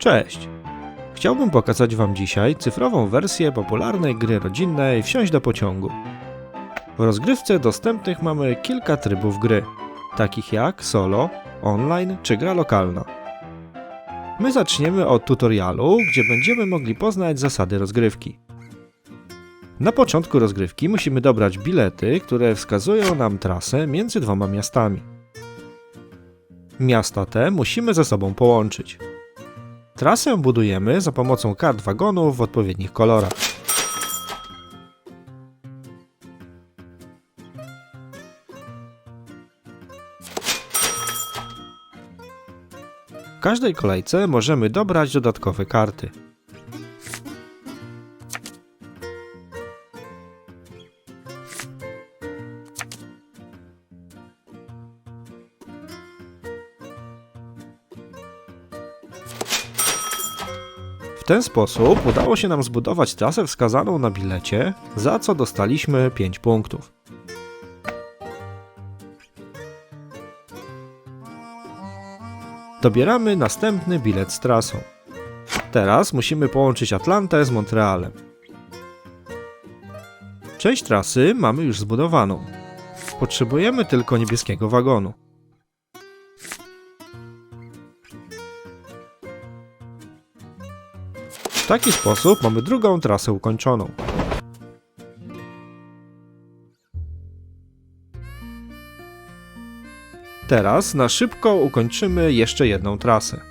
Cześć! Chciałbym pokazać Wam dzisiaj cyfrową wersję popularnej gry rodzinnej Wsiąść do pociągu. W rozgrywce dostępnych mamy kilka trybów gry, takich jak solo, online czy gra lokalna. My zaczniemy od tutorialu, gdzie będziemy mogli poznać zasady rozgrywki. Na początku rozgrywki musimy dobrać bilety, które wskazują nam trasę między dwoma miastami. Miasta te musimy ze sobą połączyć. Trasę budujemy za pomocą kart wagonów w odpowiednich kolorach. W każdej kolejce możemy dobrać dodatkowe karty. W ten sposób udało się nam zbudować trasę wskazaną na bilecie, za co dostaliśmy 5 punktów. Dobieramy następny bilet z trasą. Teraz musimy połączyć Atlantę z Montrealem. Część trasy mamy już zbudowaną. Potrzebujemy tylko niebieskiego wagonu. Taki sposób mamy drugą trasę ukończoną. Teraz na szybko ukończymy jeszcze jedną trasę.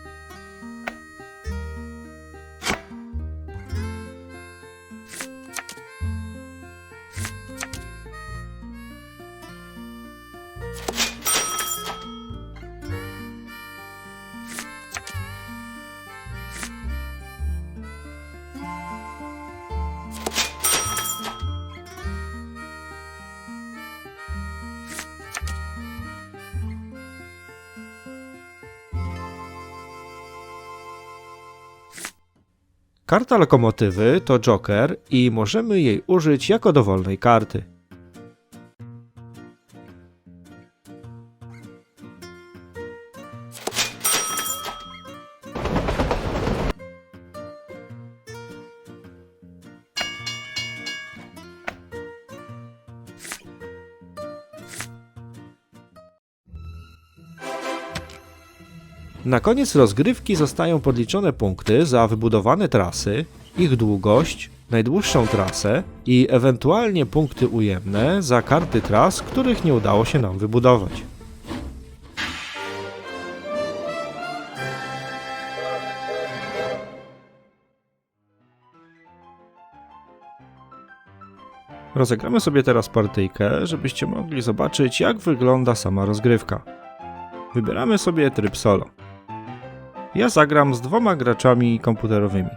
Karta lokomotywy to Joker i możemy jej użyć jako dowolnej karty. Na koniec rozgrywki zostają podliczone punkty za wybudowane trasy, ich długość, najdłuższą trasę i ewentualnie punkty ujemne za karty tras, których nie udało się nam wybudować. Rozegramy sobie teraz partyjkę, żebyście mogli zobaczyć, jak wygląda sama rozgrywka. Wybieramy sobie tryb solo. Ja zagram z dwoma graczami komputerowymi.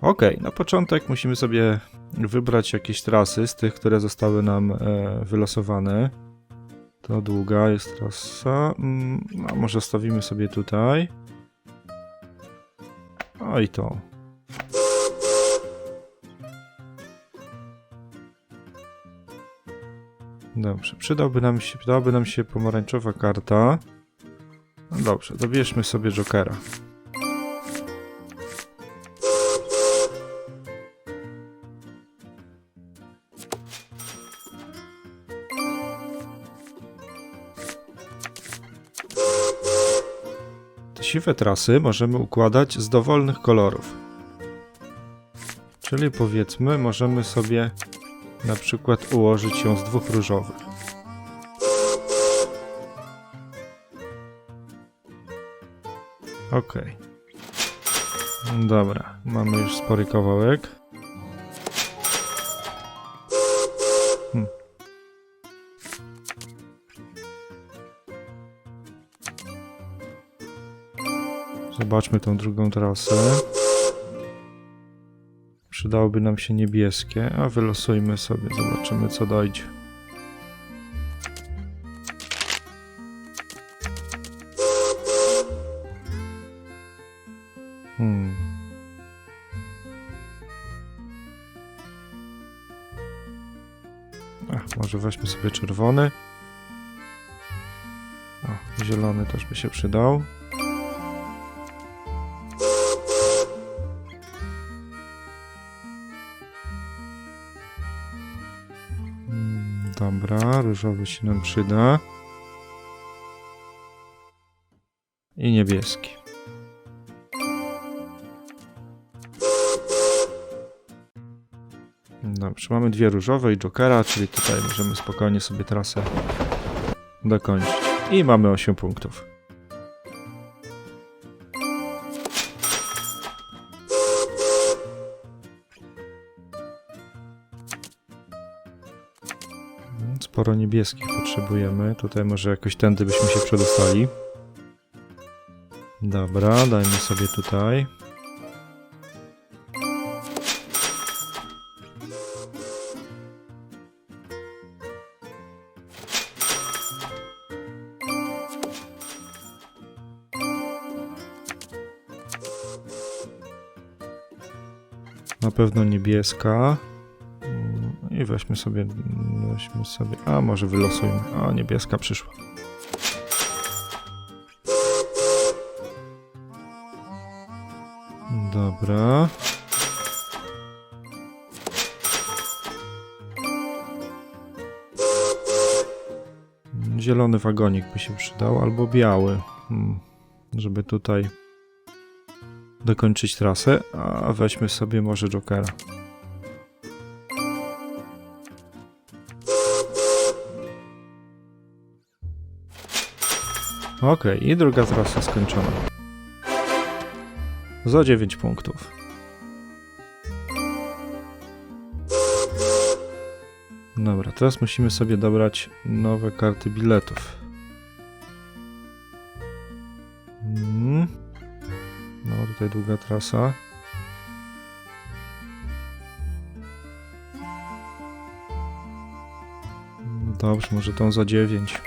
Ok, na początek musimy sobie wybrać jakieś trasy z tych, które zostały nam e, wylosowane. To długa jest trasa. Mm, a może stawimy sobie tutaj. O i to. Dobrze, przydałby nam się, przydałaby nam się pomarańczowa karta. No dobrze, dobierzmy sobie Jokera. Te siwe trasy możemy układać z dowolnych kolorów. Czyli powiedzmy, możemy sobie na przykład ułożyć ją z dwóch różowych. Ok. Dobra, mamy już spory kawałek. Hmm. Zobaczmy tą drugą trasę. Przydałoby nam się niebieskie, a wylosujmy sobie, zobaczymy co dojdzie. Hmm. Ach, może weźmy sobie czerwony. Zielony też by się przydał. Różowy się nam przyda. I niebieski. Dobrze, mamy dwie różowe i jokera, czyli tutaj możemy spokojnie sobie trasę dokończyć. I mamy 8 punktów. Sporo niebieskich potrzebujemy. Tutaj może jakoś tędy byśmy się przedostali. Dobra, dajmy sobie tutaj. Na pewno niebieska. I weźmy sobie, weźmy sobie, a może wylosujmy. A, niebieska przyszła. Dobra. Zielony wagonik by się przydał, albo biały, hmm, żeby tutaj dokończyć trasę, a weźmy sobie może Jokera. Okej, i druga trasa skończona. Za 9 punktów. Dobra, teraz musimy sobie dobrać nowe karty biletów. Mm. No, tutaj długa trasa. Dobrze, może tą za 9.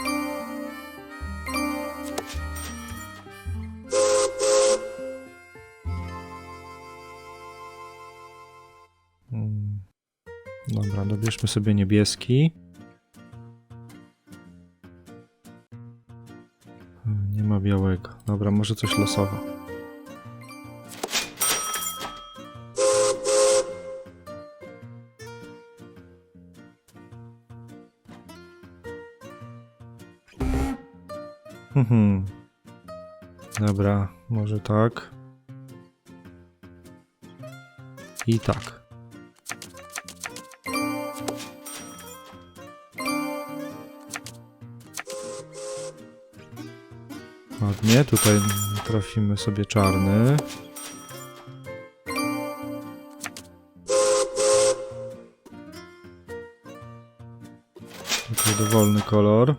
Dobra, dobierzmy sobie niebieski. Hmm, Nie ma białego. Dobra, może coś losowe. Mhm. Dobra, może tak. I tak. Ładnie, tutaj trafimy sobie czarny. Tutaj dowolny kolor.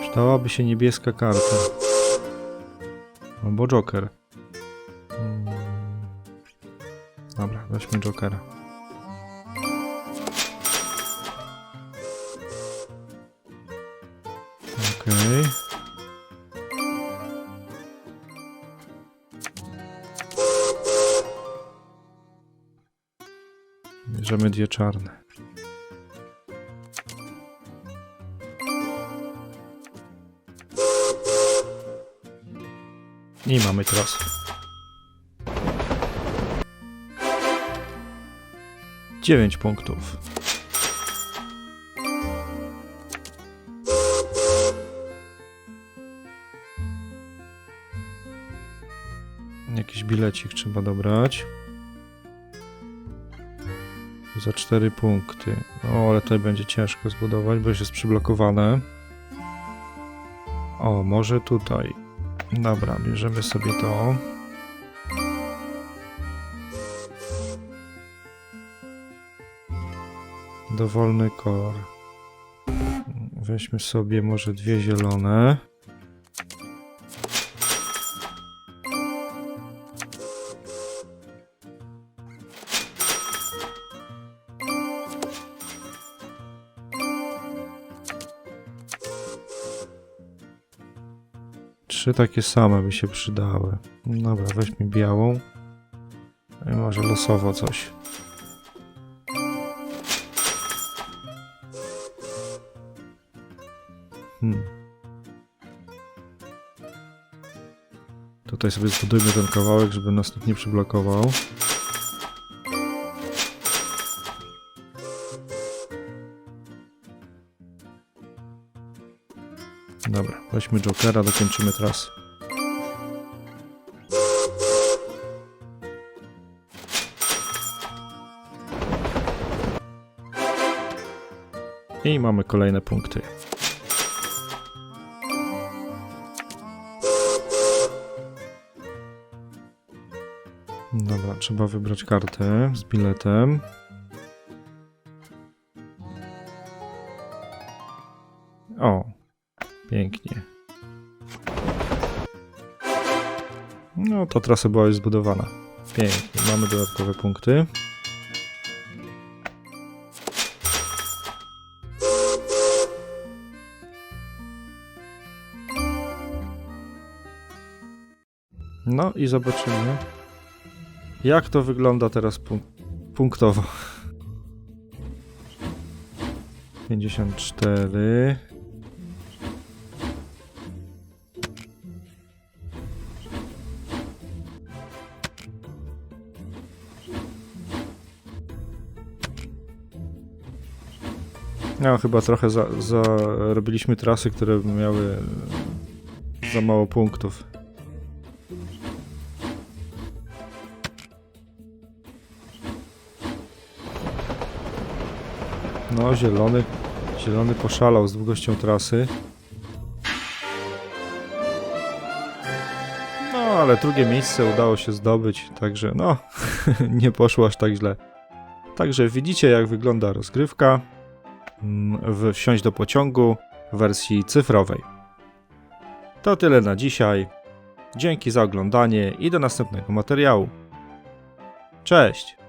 Przydałaby się niebieska karta. Albo Joker. Mm. Dobra, weźmy Jokera. Okej. Bierzemy dwie czarne. I mamy trasę. Dziewięć punktów. Jakiś bilecik trzeba dobrać. Za 4 punkty. O, ale tutaj będzie ciężko zbudować, bo już jest przyblokowane. O, może tutaj. Dobra, bierzemy sobie to. Dowolny kolor. Weźmy sobie może dwie zielone. Trzy takie same by się przydały. Dobra, weźmy białą. I może losowo coś. Hmm. Tutaj sobie zbudujmy ten kawałek, żeby nas nie przyblokował. Dobra, weźmy Jokera, dokończymy trasę. I mamy kolejne punkty. Dobra, trzeba wybrać kartę z biletem. Pięknie. No, ta trasa była już zbudowana. Pięknie, mamy dodatkowe punkty. No i zobaczymy, jak to wygląda teraz punk punktowo. 54. No, chyba trochę za, za robiliśmy trasy, które miały za mało punktów. No, zielony, zielony poszalał z długością trasy. No, ale drugie miejsce udało się zdobyć, także no, nie poszło aż tak źle. Także widzicie, jak wygląda rozgrywka Wsiąść do pociągu w wersji cyfrowej. To tyle na dzisiaj. Dzięki za oglądanie i do następnego materiału. Cześć!